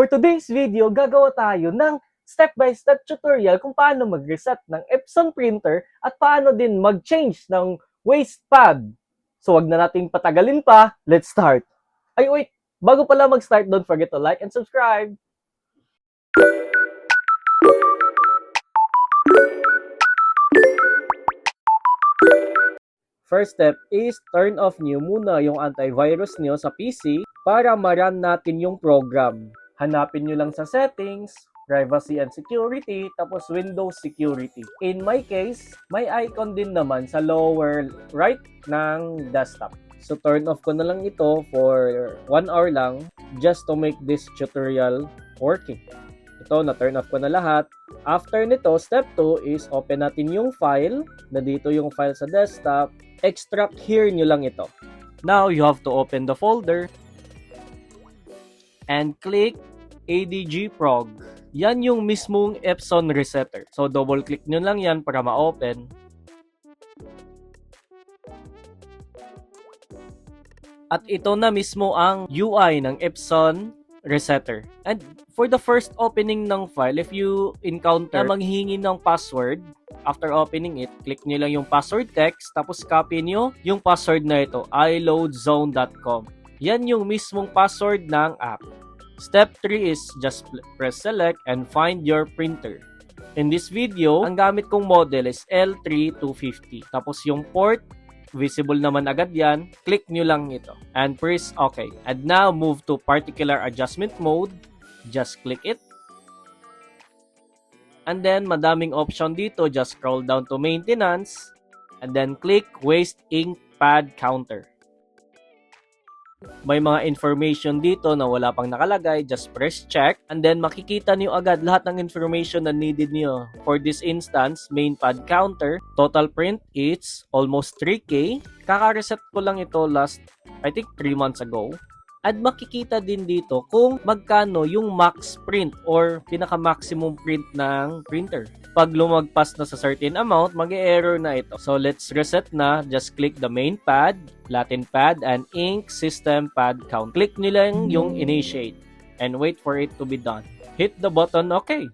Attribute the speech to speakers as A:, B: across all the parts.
A: For today's video, gagawa tayo ng step-by-step tutorial kung paano mag-reset ng Epson printer at paano din mag-change ng waste pad. So wag na nating patagalin pa, let's start. Ay wait, bago pala mag-start, don't forget to like and subscribe. First step is turn off niyo muna yung antivirus niyo sa PC para ma-run natin yung program. Hanapin niyo lang sa settings, privacy and security, tapos Windows security. In my case, may icon din naman sa lower right ng desktop. So turn off ko na lang ito for 1 hour lang just to make this tutorial working. Ito, na-turn off ko na lahat. After nito, step 2 is open natin yung file. Nandito yung file sa desktop. Extract here nyo lang ito. Now, you have to open the folder and click ADG Prog. Yan yung mismong Epson resetter. So, double click nyo lang yan para ma-open. At ito na mismo ang UI ng Epson resetter. And for the first opening ng file, if you encounter na maghihingi ng password, after opening it, click nyo lang yung password text, tapos copy nyo yung password na ito, iloadzone.com. Yan yung mismong password ng app. Step 3 is just press select and find your printer. In this video, ang gamit kong model is L3250. Tapos yung port, visible naman agad yan. Click nyo lang ito and press OK. And now move to particular adjustment mode. Just click it. And then madaming option dito. Just scroll down to maintenance and then click waste ink pad counter. May mga information dito na wala pang nakalagay, just press check and then makikita niyo agad lahat ng information na needed niyo. For this instance, main pad counter, total print it's almost 3k. Kaka-reset ko lang ito last I think 3 months ago. At makikita din dito kung magkano yung max print or pinaka-maximum print ng printer. Pag lumagpas na sa certain amount, mag-error na ito. So let's reset na. Just click the main pad, Latin pad, and ink system pad count. Click nyo lang yung initiate and wait for it to be done. Hit the button OK.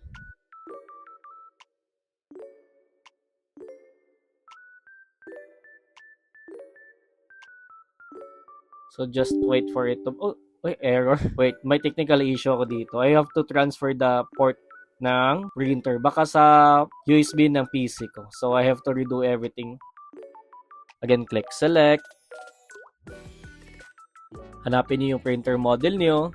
A: So just wait for it to... Oh, wait, error. Wait, may technical issue ako dito. I have to transfer the port ng printer. Baka sa USB ng PC ko. So I have to redo everything. Again, click select. Hanapin niyo yung printer model niyo.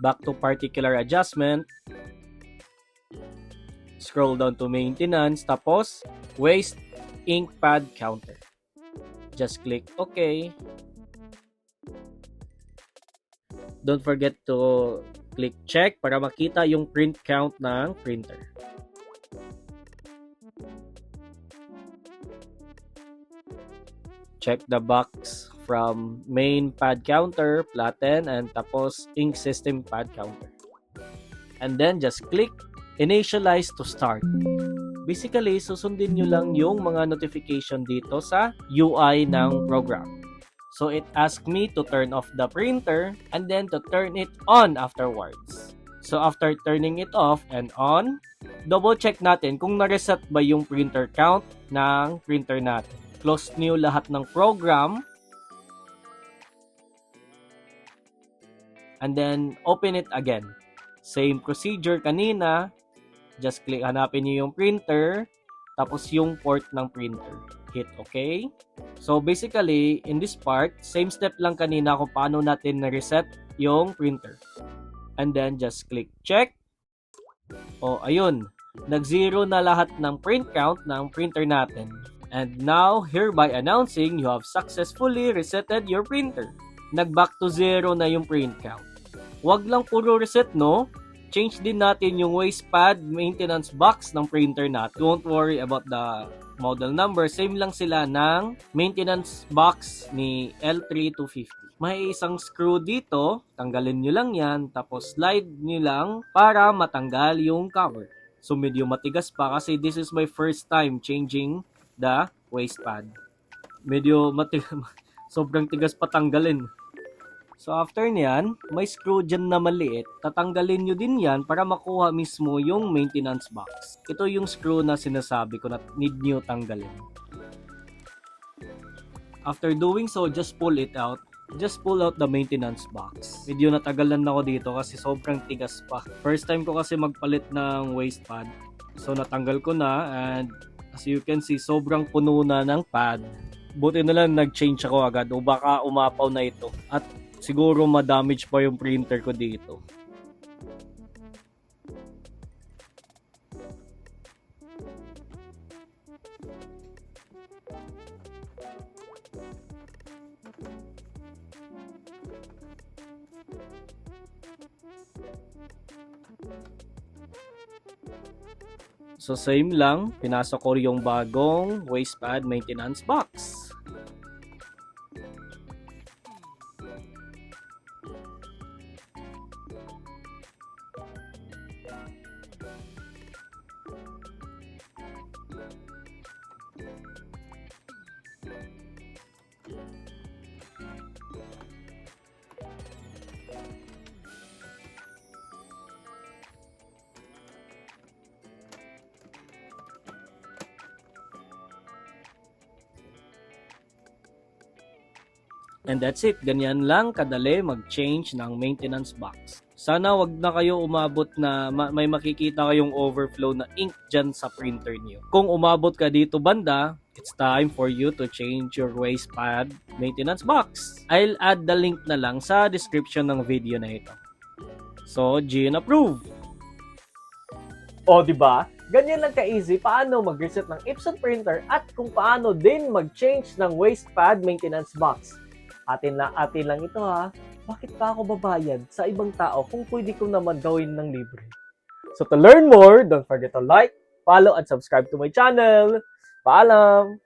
A: Back to particular adjustment. Scroll down to maintenance. Tapos, waste ink pad counter. Just click OK. Don't forget to click check para makita yung print count ng printer. Check the box from main pad counter, flatten, and tapos ink system pad counter. And then just click initialize to start. Basically, susundin nyo lang yung mga notification dito sa UI ng program. So it asked me to turn off the printer and then to turn it on afterwards. So after turning it off and on, double check natin kung na-reset ba yung printer count ng printer natin. Close nyo lahat ng program and then open it again. Same procedure kanina, just click hanapin niyo yung printer tapos yung port ng printer. Hit OK. So basically, in this part, same step lang kanina kung paano natin na-reset yung printer. And then just click check. O ayun, nag-zero na lahat ng print count ng printer natin. And now, hereby announcing you have successfully resetted your printer. Nag-back to zero na yung print count. Huwag lang puro reset, no? Change din natin yung waste pad maintenance box ng printer natin. Don't worry about the model number. Same lang sila ng maintenance box ni L3250. May isang screw dito. Tanggalin nyo lang yan. Tapos slide nyo lang para matanggal yung cover. So medyo matigas pa kasi this is my first time changing the waist pad. Medyo matigas, sobrang tigas pa tanggalin. So after niyan, may screw dyan na maliit. Tatanggalin nyo din yan para makuha mismo yung maintenance box. Ito yung screw na sinasabi ko na need nyo tanggalin. After doing so, just pull it out. Just pull out the maintenance box. Medyo natagalan ako dito kasi sobrang tigas pa. First time ko kasi magpalit ng waist pad. So natanggal ko na and as you can see, sobrang puno na ng pad. Buti na lang nag-change ako agad o baka umapaw na ito. At siguro ma-damage pa yung printer ko dito. So same lang, pinasok ko yung bagong waist pad maintenance box. And that's it. Ganyan lang kadali mag-change ng maintenance box. Sana wag na kayo umabot na ma- may makikita kayong overflow na ink dyan sa printer niyo. Kung umabot ka dito banda, it's time for you to change your waist pad maintenance box. I'll add the link na lang sa description ng video na ito. So, Gene approve! O, di ba? Ganyan lang ka-easy paano mag-reset ng Epson printer at kung paano din mag-change ng waist pad maintenance box. Atin lang, atin lang ito ha. Bakit pa ako babayad sa ibang tao kung pwede ko naman gawin ng libre? So to learn more, don't forget to like, follow, and subscribe to my channel. Paalam!